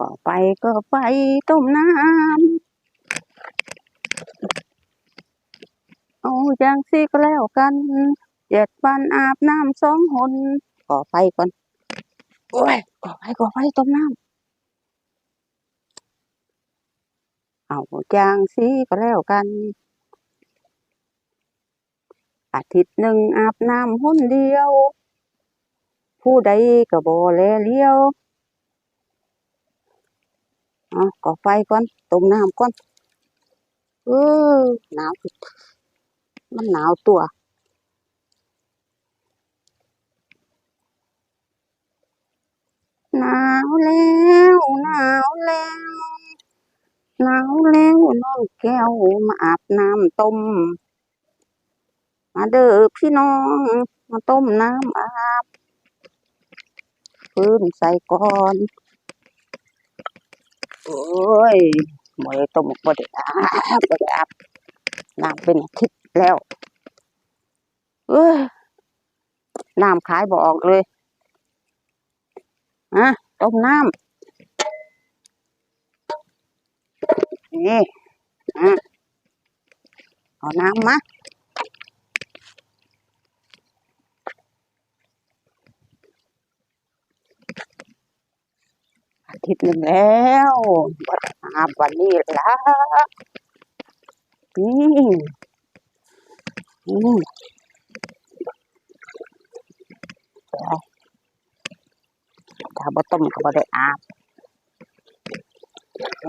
ก็ไปก็ไปต้มน้ำเอาอย่างสิก็แล้วกันเจ็ดวันอาบน้ำสองหนก็ไปก่อนโอ้ยก็ไปก็ไปต้มน้ำเอาอย่างสิก็แล้วกัน อาทิตย์หนึ่งอาบน้ำหนเดียว ผู้ใดก็บ่แลเลี้ยว เอก่อไฟก่อนต้มน้ำก่อนเออหนาวมันหนาวตัวหนาวแล้วหนาวแล้วหนาวแล้วน้องแก้วมาอาบน้ำต้มมาเด้อพี่น้องมาต้มน้ำอาบฟืนใส่ก่อน โอ้ยหมวยต้มบดอาบดอาบน้ำเป็นทิตย์แล้วเอ้ยน้ำขายบออกเลยอะต้มน้ำนี่อะเอาน้ำมา อย์หนึ่งแล้ววันอาบวันนี้ละนี่นี่เอาถ้าบ่ต้มก็บ่ได้อาบ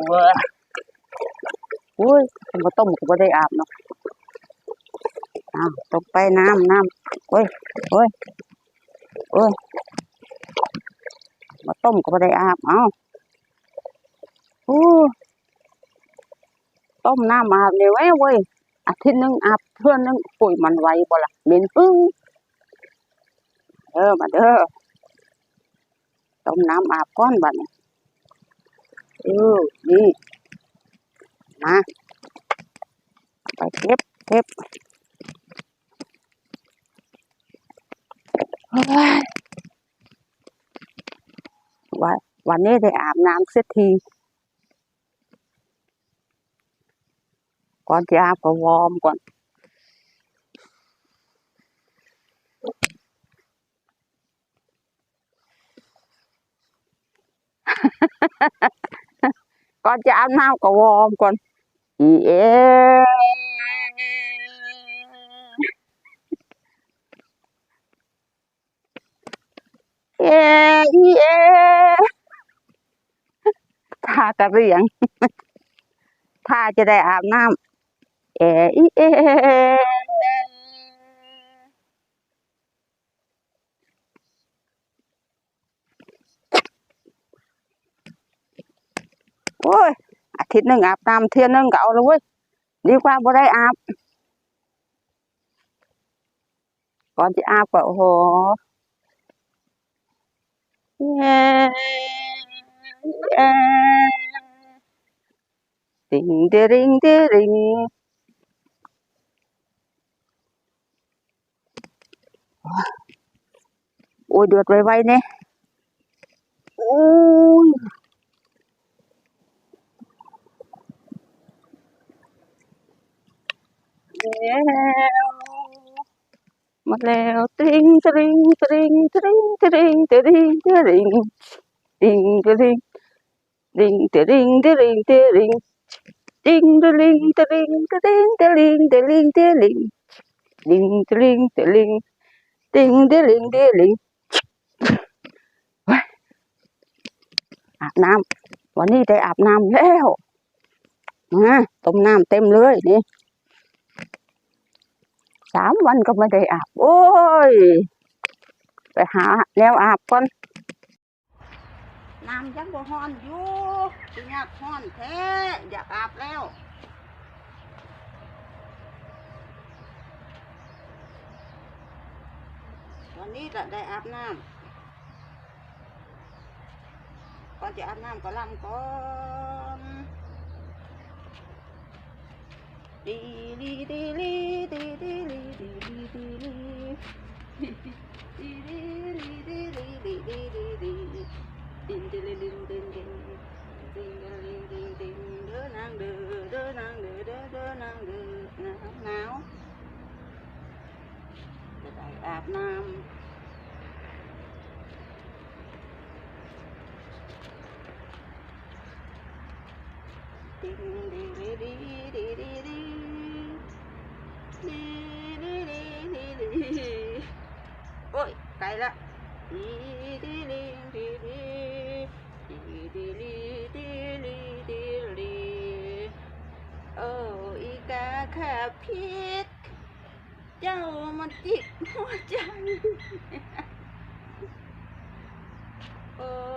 เว้ยอุ้ยถ้าบ่ต้มก็บ่ได้อาบเนาะอ้าวตกไปน้ำน้ำโอ้ยโอ้ยโอ้ยบ่ต้มก็บ่ได้อาบ เอ้า โอ้ต้มน้ำอาบเนี่ยไว้เว้ยอาทิตย์หนึงอาบเพื่อนนึงปุ๋ยมันไวบ่ละเหม็นปึ้งเด้อมาเด้อต้มน้ำอาบก้อนบัดนี้เออนี่มาไปเก็บเก็บวันวันนี้ได้อาบน้ำเสียที ก่อนจะอาบก็วอร์มก่อนก่อนจะอาบน้ำก็วอร์มก่อนอีเอเออีเอท่ากระเรียงทาจะได้อาบน้ำ e i e ôi à, thịt nó ngạp tam thiên nó gạo luôn đi qua bữa đây ạp còn chị ạp cậu hồ yeah. yeah. Ding, ding, ding, ding. โอ้โหเย้เย้ติงเดริงเดริงโอ้ยเดือดไวๆเนี่ยโอ้ยแล้วมาแล้วตริงตริงตริงตริงตริงตริงตริงติงตริงติงตริงตริงตริงติงตริงตริงตริงตริงตริงตริงติงตริงตริง ติงตริงตริงอาบน้ำวันนี้ได้อาบน้ำแล้วมาต้มน้ำเต็มเลยนี่สามวันก็ไม่ได้อาบ โอ้ย ไปหาแล้วอาบก่อนน้ำยังบ่ฮ้อนอยู่อยากฮ้อนแท้อยากอาบแล้ว วันนี้เราได้อาบน้ำก่อนจะอาบน้ำก็ล้างก่อนดีดีดีดีดีดีดีดีดีดีดีดีดีดีดีดีดีดีดินดินดินดินดินดินดินดินดินเด้อนางเด้อเด้อนางเด้อเด้อเด้อนางเด้อหนาวหนาวจะได้อาบน้ำ โอ้ยไกลละโอ้อีกาค่ะพิษเจ้ามันจิกหัวใจโอ้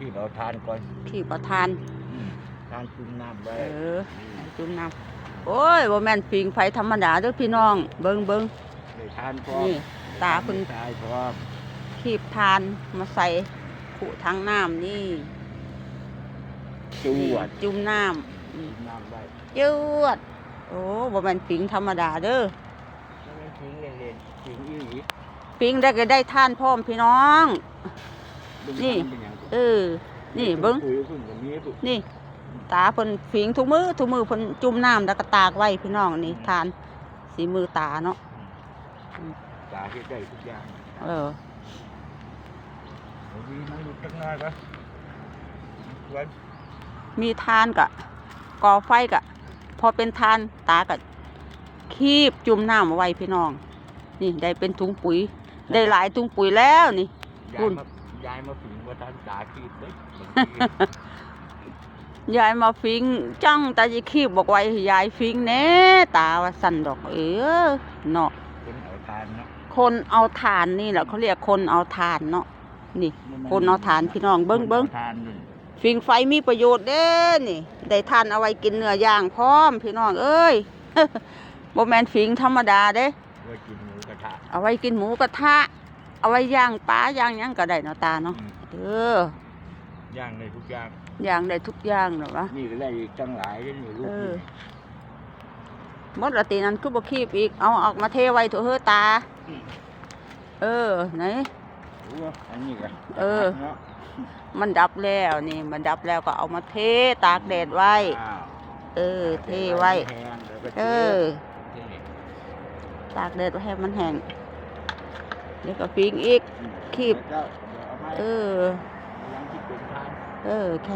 ที่เราทานก่อนพี่ประทาน อืมทานจุ่มน้ำไว้เออให้จุ่มน้ำโอ้ยบ่แม่นปิงไฟธรรมดาเด้อพี่น้อง เบิ่งเบิ่งได้ทานพร้อมนี่ ตาคุณ ตายพร้อมขีบทานมาใส่ขุทั้งน้ำนี่จวดจุ่มน้ำอืมน้ำไว้จวด โอ้บ่แม่นปิงธรรมดาเด้อ ไม่ได้ทิ้งเล่นๆทิ้งอีหลีปิงได้ก็ได้ท่านพร้อมพี่น้องบึ้ง นี่ทำเป็นหยังเออ นี่เบิ่งคุยพึ่งกับนี้พึ่งนี่ ตาเพิ่นผิงทุกมือทุกมือเพิ่นจุ่มน้ำแล้วก็ตากไว้พี่น้องนี่ทานสีมือตาเนาะตาเฮ็ดได้ทุกอย่างเออบางทีมันหลุดจังหน่อยก็วันมีทานกะก่อไฟกะพอเป็นทานตากะคีบจุ่มน้ำเอาไว้พี่น้อง นี่ได้เป็นถุงปุ๋ย ได้หลายถุงปุ๋ยแล้วนี่คุยายณมา ยายมาถึงว่าทานตาคีบเลยบางทียายมาฟิงจังตาจะคีบบอกไว้ให้ยายฟิงแหน่ตาว่าสั่นดอกเออเนาะคนเอาทานเนาะคนเอาทานนี่แหละเขาเรียกคนเอาทานเนาะนี่ คนเอาทานพี่น้องเบิ้งเบิ้งทานนี่ฟิงไฟมีประโยชน์เด้นี่ได้ทานเอาไว้กินเนื้อย่างพร้อมพี่น้องเอ้ยบ่แมนฟิงธรรมดาเด้ไว้กินหมูกระทะเอาไว้กินหมูกระทะ เอาไว้ย่างปลาย่างหยังก็ได้เนาะตาเนาะอืมเออย่างในทุกอย่างย่างได้ทุกอย่างเนาะวะนี่ก็ได้อีกตั้งหลายเลยนี่ลูกเออนี่หมดละตีนั้นคือบ่คีบอีกเอาออกมาเทไว้เถอะเฮ้อตา เออไหน โอ้อันนี้ก็เออเนาะมันดับแล้วนี่ มันดับแล้วก็เอามาเทตากแดดไว้ อ้าวเออ เทไว้แห้งแล้วก็เอเทอเทตากแดดไว้ให้มันแห้ง แล้วก็ฟิงอีกคีบเออ เออแค่